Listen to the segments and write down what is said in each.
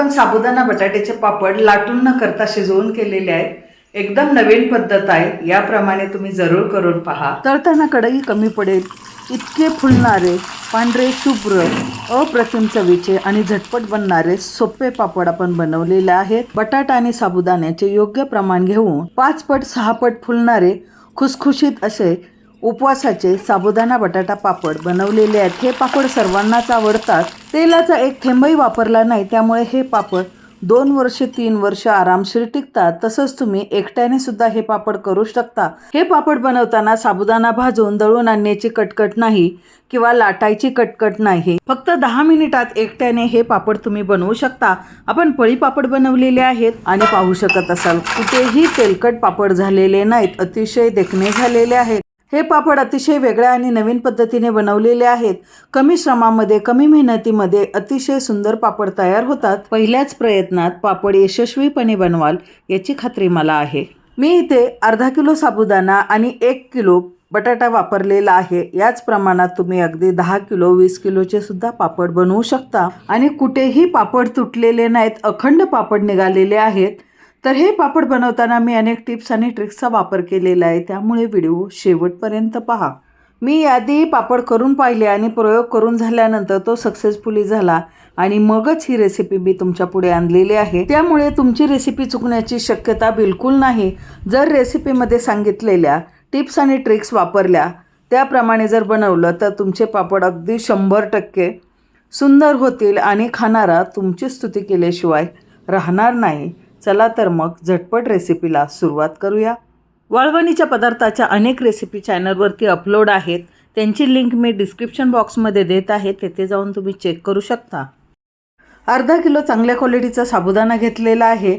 आपण साबुदाणा बटाट्याचे पापड लाटून न करता शिजवून केलेले आहेत. एकदम नवीन पद्धत आहे. याप्रमाणे तुम्ही जरूर करून पहा. तळताना कढई कमी पडेल इतके फुलणारे पांढरे शुभ्र अप्रतिम चवीचे आणि झटपट बनणारे सोपे पापड आपण बनवलेले आहेत. बटाटा आणि साबुदाण्याचे योग्य प्रमाण घेऊन पाच पट सहा पट फुलणारे खुसखुशीत असे उपवासाचे साबुदाणा बटाटा पापड बनवलेले आहेत. हे पापड सर्वांनाच आवडतात. तेलाचा एक थेंबही वापरला नाही त्यामुळे हे पापड दोन वर्ष तीन वर्ष आरामशीर टिकतात. तसंच तुम्ही एकट्याने सुद्धा हे पापड करू शकता. हे पापड बनवताना साबुदाणा भाजून दळून आणण्याची कटकट नाही किंवा लाटायची कटकट नाही. फक्त दहा मिनिटात एकट्याने हे पापड तुम्ही बनवू शकता. आपण पळी पापड बनवलेले आहेत आणि पाहू शकत असाल कुठेही तेलकट पापड झालेले नाहीत. अतिशय देखणे झालेले आहेत. हे पापड अतिशय वेगळ्या आणि नवीन पद्धतीने बनवलेले आहेत. कमी श्रमामध्ये कमी मेहनतीमध्ये अतिशय सुंदर पापड तयार होतात. पहिल्याच प्रयत्नात पापड यशस्वीपणे बनवाल याची खात्री मला आहे. मी इथे अर्धा किलो साबुदाणा आणि एक किलो बटाटा वापरलेला आहे. याच प्रमाणात तुम्ही अगदी दहा किलो वीस किलोचे सुद्धा पापड बनवू शकता. आणि कुठेही पापड तुटलेले नाहीत अखंड पापड निघालेले आहेत. तर हे पापड बनवताना मी अनेक टिप्स आणि ट्रिक्सचा वापर केलेला आहे. त्यामुळे व्हिडिओ शेवटपर्यंत पहा. मी यादी पापड करून पाहिले आणि प्रयोग करून झाल्यानंतर तो सक्सेसफुली झाला आणि मगच ही रेसिपी मी तुमच्यापुढे आणलेली आहे. त्यामुळे तुमची रेसिपी चुकण्याची शक्यता बिलकुल नाही. जर रेसिपीमध्ये सांगितलेल्या टिप्स आणि ट्रिक्स वापरल्या त्याप्रमाणे जर बनवलं तर तुमचे पापड अगदी शंभर टक्के सुंदर होतील आणि खाणारा तुमची स्तुती केल्याशिवाय राहणार नाही. चला तर मग झटपट रेसिपीला सुरुवात करूया. वळवणीच्या पदार्थाच्या अनेक रेसिपी चॅनलवरती अपलोड आहेत. त्यांची लिंक मी डिस्क्रिप्शन बॉक्समध्ये देत आहे. तेथे जाऊन तुम्ही चेक करू शकता. अर्धा किलो चांगल्या क्वालिटीचा साबुदाणा घेतलेला आहे.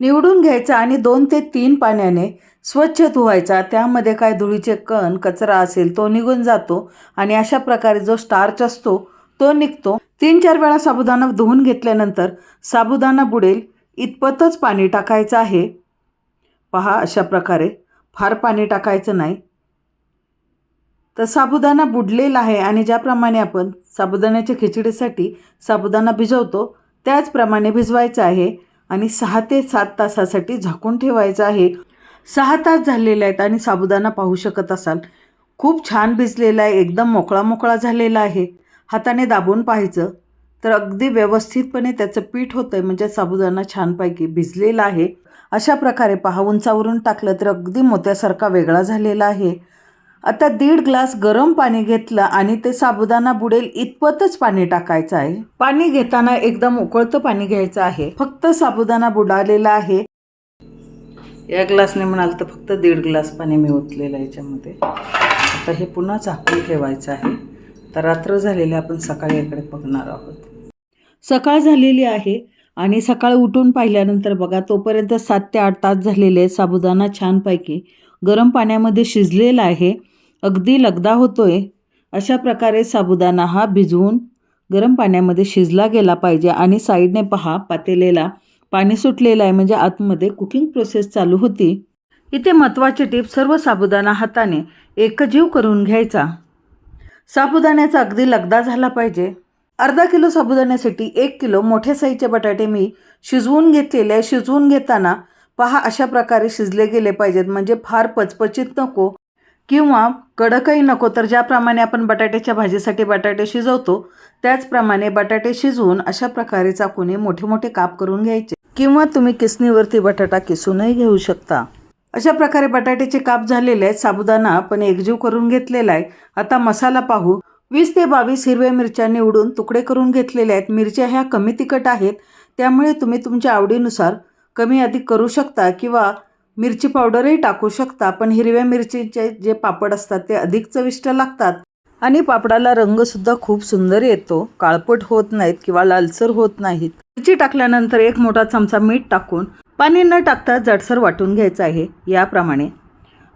निवडून घ्यायचा आणि दोन ते तीन पाण्याने स्वच्छ धुवायचा. त्यामध्ये काय धुळीचे कण कचरा असेल तो निघून जातो आणि अशा प्रकारे जो स्टार्च असतो तो निघतो. तीन चार वेळा साबुदाणा धुवून घेतल्यानंतर साबुदाणा बुडेल. इतपतच पाणी टाकायचं आहे. पहा अशा प्रकारे. फार पाणी टाकायचं नाही. तर साबुदाणा बुडलेला आहे आणि ज्याप्रमाणे आपण साबुदाण्याच्या खिचडीसाठी साबुदाणा भिजवतो त्याचप्रमाणे भिजवायचं आहे आणि सहा ते सात तासासाठी झाकून ठेवायचं आहे. सहा तास झालेले आहेत आणि साबुदाणा पाहू शकत असाल. खूप छान भिजलेला आहे. एकदम मोकळा मोकळा झालेला आहे. हाताने दाबून पाहायचं. तर अगदी व्यवस्थितपणे त्याचं पीठ होतं आहे म्हणजे साबुदाणा छानपैकी भिजलेला आहे. अशा प्रकारे पहा उंचावरून टाकलं तर अगदी मोत्यासारखा वेगळा झालेला आहे. आता दीड ग्लास गरम पाणी घेतलं आणि ते साबुदाणा बुडेल इतपतच पाणी टाकायचं आहे. पाणी घेताना एकदम उकळतं पाणी घ्यायचं आहे. फक्त साबुदाणा बुडालेला आहे. या ग्लासने म्हणाल तर फक्त दीड ग्लास पाणी मी ओतलेलं आहे याच्यामध्ये. आता हे पुन्हा झाकून ठेवायचं आहे. तर रात्र झालेली आपण सकाळी याकडे बघणार आहोत. सकाळ झालेली आहे आणि सकाळ उठून पाहिल्यानंतर बघा तोपर्यंत सात ते आठ तास झालेले आहेत. साबुदाणा छानपैकी गरम पाण्यामध्ये शिजलेला आहे. अगदी लगदा होतोय. अशा प्रकारे साबुदाणा हा भिजवून गरम पाण्यामध्ये शिजला गेला पाहिजे आणि साईडने पहा पातेलेला पाणी सुटलेलं आहे. म्हणजे आतमध्ये कुकिंग प्रोसेस चालू होती. इथे महत्त्वाची टिप सर्व साबुदाणा हाताने एकजीव करून घ्यायचा. साबुदाण्याचा अगदी लगदा झाला पाहिजे. अर्धा किलो साबुदाण्यासाठी एक किलो मोठ्या साईजचे बटाटे मी शिजवून घेतलेले आहे. शिजवून घेताना पहा अशा प्रकारे शिजले गेले पाहिजेत. म्हणजे फार पचपचित नको किंवा कडकही नको. तर ज्याप्रमाणे आपण बटाट्याच्या भाजीसाठी बटाटे शिजवतो त्याचप्रमाणे बटाटे शिजवून अशा प्रकारे चाकूने मोठे मोठे काप करून घ्यायचे. किंवा तुम्ही किसणीवरती बटाटा किसूनही घेऊ शकता. अशा प्रकारे बटाट्याचे काप झालेले आहेत. साबुदाणा आपण एकजीव करून घेतलेला आहे. आता मसाला पाहू. वीस ते बावीस हिरव्या मिरच्या निवडून तुकडे करून घेतलेल्या आहेत. मिरच्या ह्या कमी तिखट आहेत. त्यामुळे तुम्ही तुमच्या आवडीनुसार कमी अधिक करू शकता किंवा मिरची पावडरही टाकू शकता. पण हिरव्या मिरचीचे जे पापड असतात ते अधिक चविष्ट लागतात. आणि पापडाला रंगसुद्धा खूप सुंदर येतो. काळपट होत नाहीत किंवा लालसर होत नाहीत. मिरची टाकल्यानंतर एक मोठा चमचा मीठ टाकून पाणी न टाकता जाडसर वाटून घ्यायचं आहे. याप्रमाणे.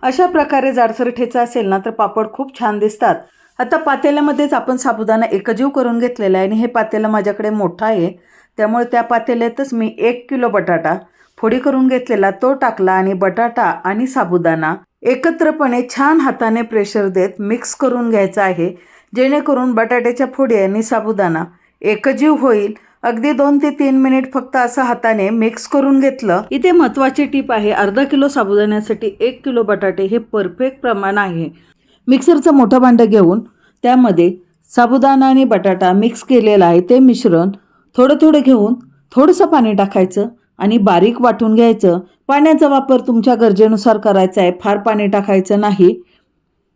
अशा प्रकारे जाडसर ठेचा असेल ना तर पापड खूप छान दिसतात. आता पातेल्यामध्येच आपण साबुदाणा एकजीव करून घेतलेला आहे आणि हे पातेलं माझ्याकडे मोठं आहे. त्यामुळे त्या पातेल्यातच मी एक किलो बटाटा फोडी करून घेतलेला तो टाकला आणि बटाटा आणि साबुदाणा एकत्रपणे छान हाताने प्रेशर देत मिक्स करून घ्यायचा आहे. जेणेकरून बटाट्याच्या फोडी आणि साबुदाणा एकजीव होईल. अगदी दोन ते तीन मिनिट फक्त असं हाताने मिक्स करून घेतलं. इथे महत्वाची टीप आहे अर्धा किलो साबुदाण्यासाठी एक किलो बटाटे हे परफेक्ट प्रमाण आहे. मिक्सरचं मोठं भांडं घेऊन त्यामध्ये साबुदाणा आणि बटाटा मिक्स केलेला आहे ते मिश्रण थोडं थोडं घेऊन थोडंसं पाणी टाकायचं आणि बारीक वाटून घ्यायचं. पाण्याचा वापर तुमच्या गरजेनुसार करायचा आहे. फार पाणी टाकायचं नाही.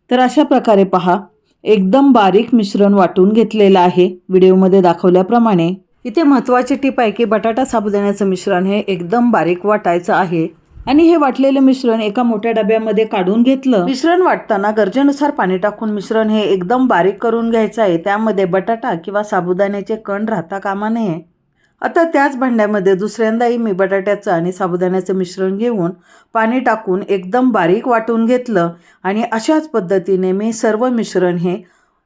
तर अशा प्रकारे पहा एकदम बारीक मिश्रण वाटून घेतलेलं आहे. व्हिडिओमध्ये दाखवल्याप्रमाणे. इथे महत्त्वाची टीप आहे की बटाटा साबुदाण्याचं मिश्रण हे एकदम बारीक वाटायचं आहे. आणि हे वाटलेलं मिश्रण एका मोठ्या डब्यामध्ये काढून घेतलं. मिश्रण वाटताना गरजेनुसार पाणी टाकून मिश्रण हे एकदम बारीक करून घ्यायचं आहे. त्यामध्ये बटाटा किंवा साबुदाण्याचे कण राहता कामा नये. आता त्याच भांड्यामध्ये दुसऱ्यांदाही मी बटाट्याचं आणि साबुदाण्याचं मिश्रण घेऊन पाणी टाकून एकदम बारीक वाटून घेतलं आणि अशाच पद्धतीने मी सर्व मिश्रण हे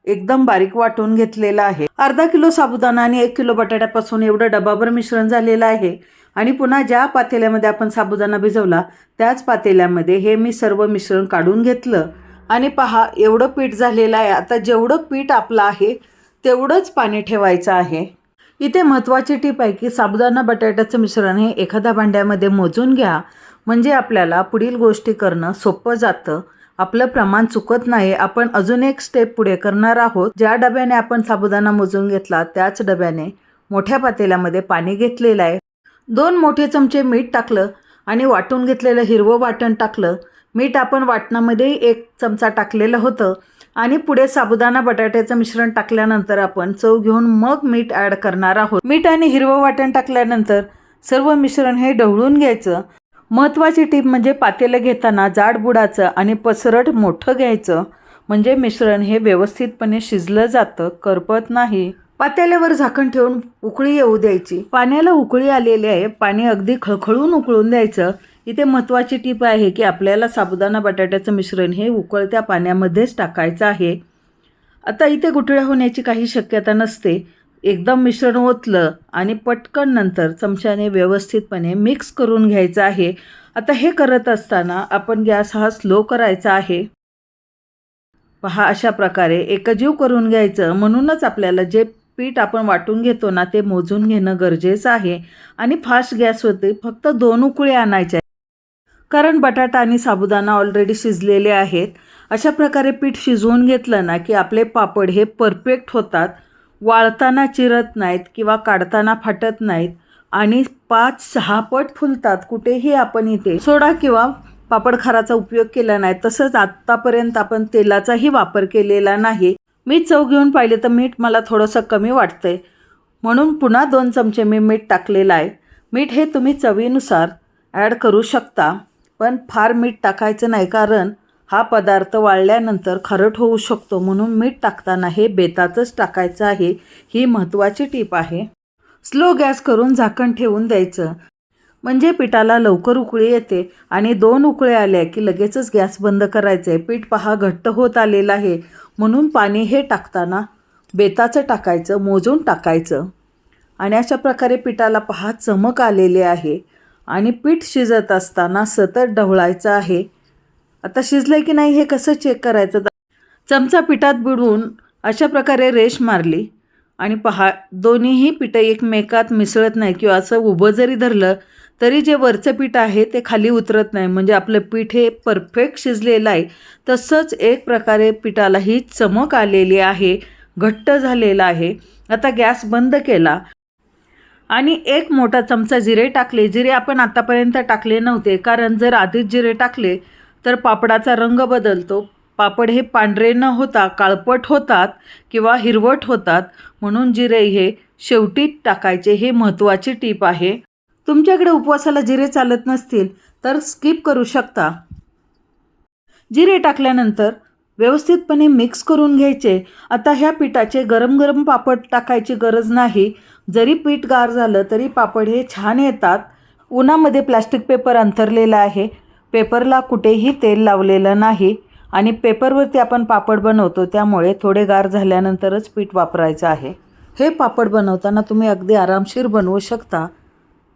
एकदम बारीक वाटून घेतलेलं आहे. अर्धा किलो साबुदाणा आणि एक किलो बटाट्यापासून एवढं डबाभर मिश्रण झालेलं आहे. आणि पुन्हा ज्या पातेल्यामध्ये आपण साबुदाणा भिजवला त्याच पातेल्यामध्ये हे मी सर्व मिश्रण काढून घेतलं. आणि पहा एवढं पीठ झालेलं आहे. आता जेवढं पीठ आपलं आहे तेवढंच पाणी ठेवायचं आहे. इथे महत्त्वाची टीप आहे की साबुदाणा बटाट्याचं मिश्रण हे एखाद्या भांड्यामध्ये मोजून घ्या. म्हणजे आपल्याला पुढील गोष्टी करणं सोपं जातं. आपलं प्रमाण चुकत नाही. आपण अजून एक स्टेप पुढे करणार आहोत. ज्या डब्याने आपण साबुदाणा मोजून घेतला त्याच डब्याने मोठ्या पातेल्यामध्ये पाणी घेतलेलं आहे. दोन मोठे चमचे मीठ टाकलं आणि वाटून घेतलेलं हिरवं वाटण टाकलं. मीठ आपण वाटणामध्ये एक चमचा टाकलेलं होतं आणि पुढे साबुदाणा बटाट्याचं मिश्रण टाकल्यानंतर आपण चव घेऊन मग मीठ ॲड करणार आहोत. मीठ आणि हिरवं वाटण टाकल्यानंतर सर्व मिश्रण हे ढवळून घ्यायचं. महत्त्वाची टीप म्हणजे पातेलं घेताना जाड बुडाचं आणि पसरट मोठं घ्यायचं. म्हणजे मिश्रण हे व्यवस्थितपणे शिजलं जातं करपत नाही. पातेल्यावर झाकण ठेवून उकळी येऊ द्यायची. पाण्याला उकळी आलेली आहे. पाणी अगदी खळखळून उकळून द्यायचं. इथे महत्त्वाची टीप आहे की आपल्याला साबुदाणा बटाट्याचं मिश्रण हे उकळत्या पाण्यामध्येच टाकायचं आहे. आता इथे गुठळ्या होण्याची काही शक्यता नसते. एकदम मिश्रण ओतलं आणि पटकन नंतर चमच्याने व्यवस्थितपणे मिक्स करून घ्यायचं आहे. आता हे करत असताना आपण गॅस हा स्लो करायचा आहे. पहा अशा प्रकारे एकजीव करून घ्यायचं. म्हणूनच आपल्याला जे पीठ आपण वाटून घेतो ना ते मोजून घेणं गरजेचं आहे. आणि फास्ट गॅसवरती फक्त दोन उकळी आणायच्या कारण बटाटा आणि साबुदाणा ऑलरेडी शिजलेले आहेत. अशा प्रकारे पीठ शिजवून घेतलं ना की आपले पापड हे परफेक्ट होतात. वाळताना चिरत नाहीत किंवा काढताना फाटत नाहीत. आणि पाच सहा पट फुलतात कुठेही आपण इथे सोडा किंवा पापड खाराचा उपयोग केला नाही. तसंच आत्तापर्यंत आपण तेलाचाही वापर केलेला नाही. मी चव घेऊन पाहिले तर मीठ मला थोडंसं कमी वाटतंय. म्हणून पुन्हा दोन चमचे मी मीठ टाकलेलं आहे. मीठ हे तुम्ही चवीनुसार ॲड करू शकता. पण फार मीठ टाकायचं नाही कारण हा पदार्थ वाळल्यानंतर खारट होऊ शकतो म्हणून मीठ टाकताना हे बेताचंच टाकायचं आहे. ही महत्त्वाची टीप आहे. स्लो गॅस करून झाकण ठेवून द्यायचं. म्हणजे पिठाला लवकर उकळी येते आणि दोन उकळे आल्या की लगेचच गॅस बंद करायचं आहे पीठ पहा घट्ट होत आलेलं आहे. म्हणून पाणी हे टाकताना बेताचं टाकायचं मोजून टाकायचं. आणि अशा प्रकारे पिठाला पहा चमक आलेले आहे. आणि पीठ शिजत असताना सतत ढवळायचं आहे. आता शिजलं की नाही हे कसं चेक करायचं? चमचा पिठात बुडवून अशा प्रकारे रेश मारली. आणि पहा दोन्हीही पिठं एकमेकात मिसळत नाही किंवा असं उभं जरी धरलं तरी जे वरचं पीठ आहे ते खाली उतरत नाही. म्हणजे आपलं पीठ हे परफेक्ट शिजलेलं आहे. तसंच एक प्रकारे पिठाला ही चमक आलेली आहे. घट्ट झालेला आहे. आता गॅस बंद केला. आणि एक मोठा चमचा जिरे टाकले. जिरे आपण आतापर्यंत टाकले नव्हते. कारण जर आधीच जिरे टाकले तर पापडाचा रंग बदलतो. पापड हे पांढरे न होता काळपट होतात किंवा हिरवट होतात. म्हणून जिरे हे शेवटी टाकायचे. हे महत्त्वाची टीप आहे. तुमच्याकडे उपवासाला जिरे चालत नसतील तर स्किप करू शकता. जिरे टाकल्यानंतर व्यवस्थितपणे मिक्स करून घ्यायचे. आता ह्या पिठाचे गरम गरम पापड टाकायची गरज नाही. जरी पीठ गार झालं तरी पापड हे छान येतात. उन्हामध्ये प्लॅस्टिक पेपर अंथरलेला आहे. पेपरला कुठेही तेल लावलेलं नाही आणि पेपरवरती आपण पापड बनवतो त्यामुळे थोडे गार झाल्यानंतरच पीठ वापरायचं आहे. हे पापड बनवताना तुम्ही अगदी आरामशीर बनवू शकता.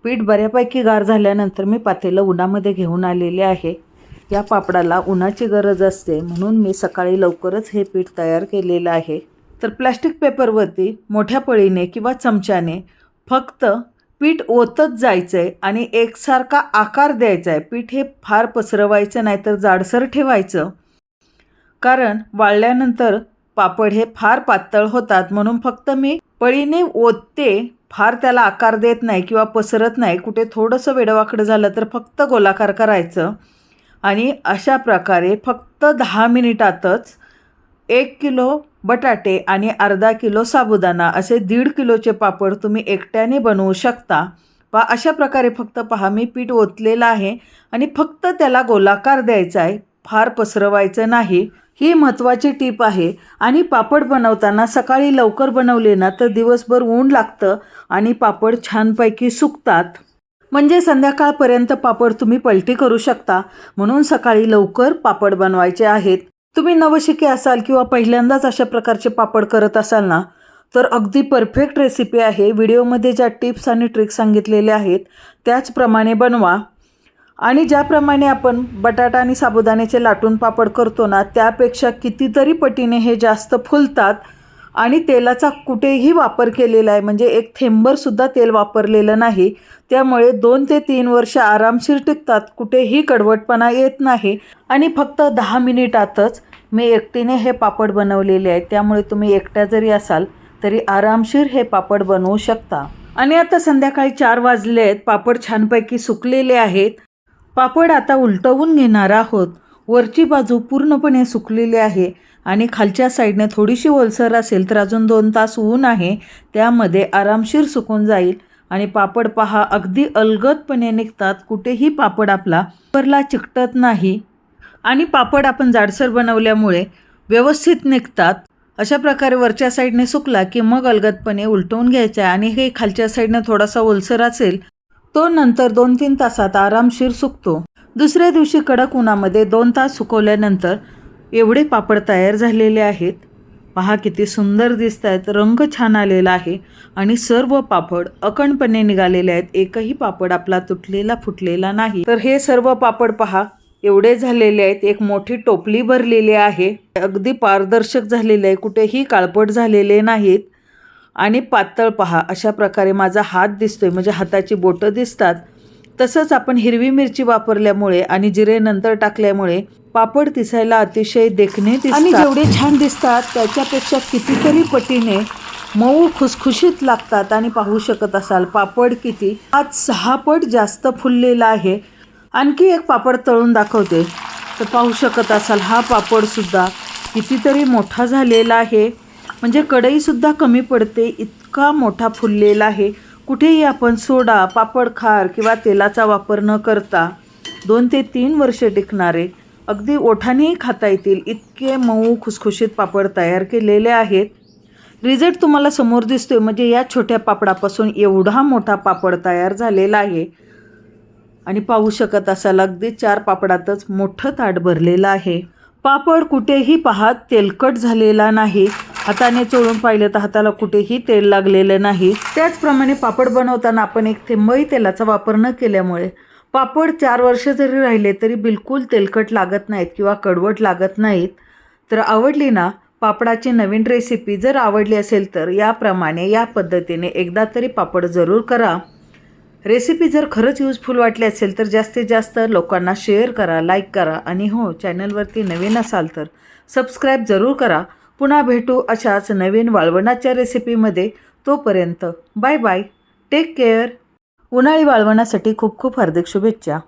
पीठ बऱ्यापैकी गार झाल्यानंतर मी पातेलं उन्हामध्ये घेऊन आलेले आहे. या पापडाला उन्हाची गरज असते म्हणून मी सकाळी लवकरच हे पीठ तयार केलेलं आहे. तर प्लॅस्टिक पेपरवरती मोठ्या पळीने किंवा चमच्याने फक्त पीठ ओतत जायचं आहे आणि एकसारखा आकार द्यायचा आहे पीठ हे फार पसरवायचं नाही तर जाडसर ठेवायचं. कारण वाळल्यानंतर पापड हे फार पातळ होतात म्हणून फक्त मी पळीने ओतते फार त्याला आकार देत नाही किंवा पसरत नाही कुठे थोडंसं वेडवाकडं झालं तर फक्त गोलाकार करायचं. आणि अशा प्रकारे फक्त दहा मिनिटातच एक किलो बटाटे आणि अर्धा किलो साबुदाणा असे दीड किलोचे पापड तुम्ही एकट्याने बनवू शकता. पहा अशा प्रकारे फक्त पहा मी पीठ ओतलेलं आहे आणि फक्त त्याला गोलाकार द्यायचा आहे. फार पसरवायचं नाही. ही महत्त्वाची टीप आहे. आणि पापड बनवताना सकाळी लवकर बनवले ना तर दिवसभर ऊन लागतं आणि पापड छानपैकी सुकतात. म्हणजे संध्याकाळपर्यंत पापड तुम्ही पलटी करू शकता. म्हणून सकाळी लवकर पापड बनवायचे आहेत. तुम्ही नवशिके असाल किंवा पहिल्यांदाच अशा प्रकारचे पापड करत असाल ना तर अगदी परफेक्ट रेसिपी आहे. व्हिडिओमध्ये ज्या टिप्स आणि ट्रिक्स सांगितलेल्या आहेत त्याचप्रमाणे बनवा. आणि ज्याप्रमाणे आपण बटाटा आणि साबुदाण्याचे लाटून पापड करतो ना त्यापेक्षा कितीतरी पटीने हे जास्त फुलतात आणि तेलाचा कुठेही वापर केलेला आहे म्हणजे एक थेंबरसुद्धा तेल वापरलेलं नाही त्यामुळे दोन ते तीन वर्ष आरामशीर टिकतात कुठेही कडवटपणा येत नाही. आणि फक्त दहा मिनिटातच मी एकटीने हे पापड बनवलेले आहेत त्यामुळे तुम्ही एकट्या जरी असाल तरी आरामशीर हे पापड बनवू शकता. आणि आता संध्याकाळी चार वाजले आहेत पापड छानपैकी सुकलेले आहेत. पापड आता उलटवून घेणार आहोत. वरची बाजू पूर्णपणे सुकलेली आहे आणि खालच्या साईडने थोडीशी ओलसर असेल तर अजून दोन तास ऊन आहे. त्यामध्ये आरामशीर सुकून जाईल. आणि पापड पहा अगदी अलगदपणे निघतात. कुठेही पापड आपला परला चिकटत नाही. आणि पापड आपण जाडसर बनवल्यामुळे व्यवस्थित निघतात. अशा प्रकारे वरच्या साईडने सुकला की मग अलगदपणे उलटवून घ्यायचा आहे. आणि हे खालच्या साईडने थोडासा ओलसर असेल तो नंतर दोन तीन तासात आरामशीर सुकतो. दुसऱ्या दिवशी कडक उन्हामध्ये दोन तास सुकवल्यानंतर एवढे पापड तयार झालेले आहेत. पहा किती सुंदर दिसत आहेत रंग छान आलेला आहे आणि सर्व पापड अखंडपणे निघालेले आहेत. एकही पापड आपला तुटलेला फुटलेला नाही. तर हे सर्व पापड पहा एवढे झालेले आहेत. एक मोठी टोपली भरलेली आहे. अगदी पारदर्शक झालेले आहे. कुठेही काळपट झालेले नाहीत. आणि पातळ पहा. अशा प्रकारे माझा हात दिसतोय. म्हणजे हाताची बोटं दिसतात. तसंच आपण हिरवी मिरची वापरल्यामुळे आणि जिरे नंतर टाकल्यामुळे पापड दिसायला अतिशय देखणे आणि जेवढे छान दिसतात त्याच्यापेक्षा कितीतरी पटीने मऊ खुसखुशीत लागतात. आणि पाहू शकत असाल पापड किती. आज सहा पट जास्त फुललेला आहे. आणखी एक पापड तळून दाखवते. तर पाहू शकत असाल हा पापडसुद्धा कितीतरी मोठा झालेला आहे. म्हणजे कढईसुद्धा कमी पडते इतका मोठा फुललेला आहे. कुठेही आपण सोडा पापड खार किंवा तेलाचा वापर न करता दोन ते तीन वर्ष टिकणारे अगदी ओठानेही खाता येतील इतके मऊ खुसखुशीत पापड तयार केलेले आहेत. रिझल्ट तुम्हाला समोर दिसतोय म्हणजे या छोट्या पापडापासून एवढा मोठा पापड तयार झालेला आहे. आणि पाहू शकत असाल अगदी चार पापडातच मोठं ताट भरलेलं आहे. पापड कुठेही पाहात तेलकट झालेला नाही. हाताने चोळून पाहिलं तर हाताला कुठेही तेल लागलेलं नाही. त्याचप्रमाणे पापड बनवताना आपण एक थेंबही तेलाचा वापर न केल्यामुळे पापड चार वर्ष जरी राहिले तरी बिलकुल तेलकट लागत नाहीत किंवा कडवट लागत नाहीत. तर आवडली ना पापडाची नवीन रेसिपी जर आवडली असेल तर याप्रमाणे या पद्धतीने एकदा तरी पापड जरूर करा. रेसिपी जर खरंच यूजफुल वाटली असेल तर जास्तीत जास्त लोकांना शेअर करा लाईक करा आणि हो चॅनलवरती नवीन असाल तर सबस्क्राईब जरूर करा. पुन्हा भेटू अशाच नवीन वाळवणाच्या रेसिपीमध्ये तोपर्यंत बाय बाय टेक केअर उन्हाळी वाळवणासाठी खूप खूप हार्दिक शुभेच्छा.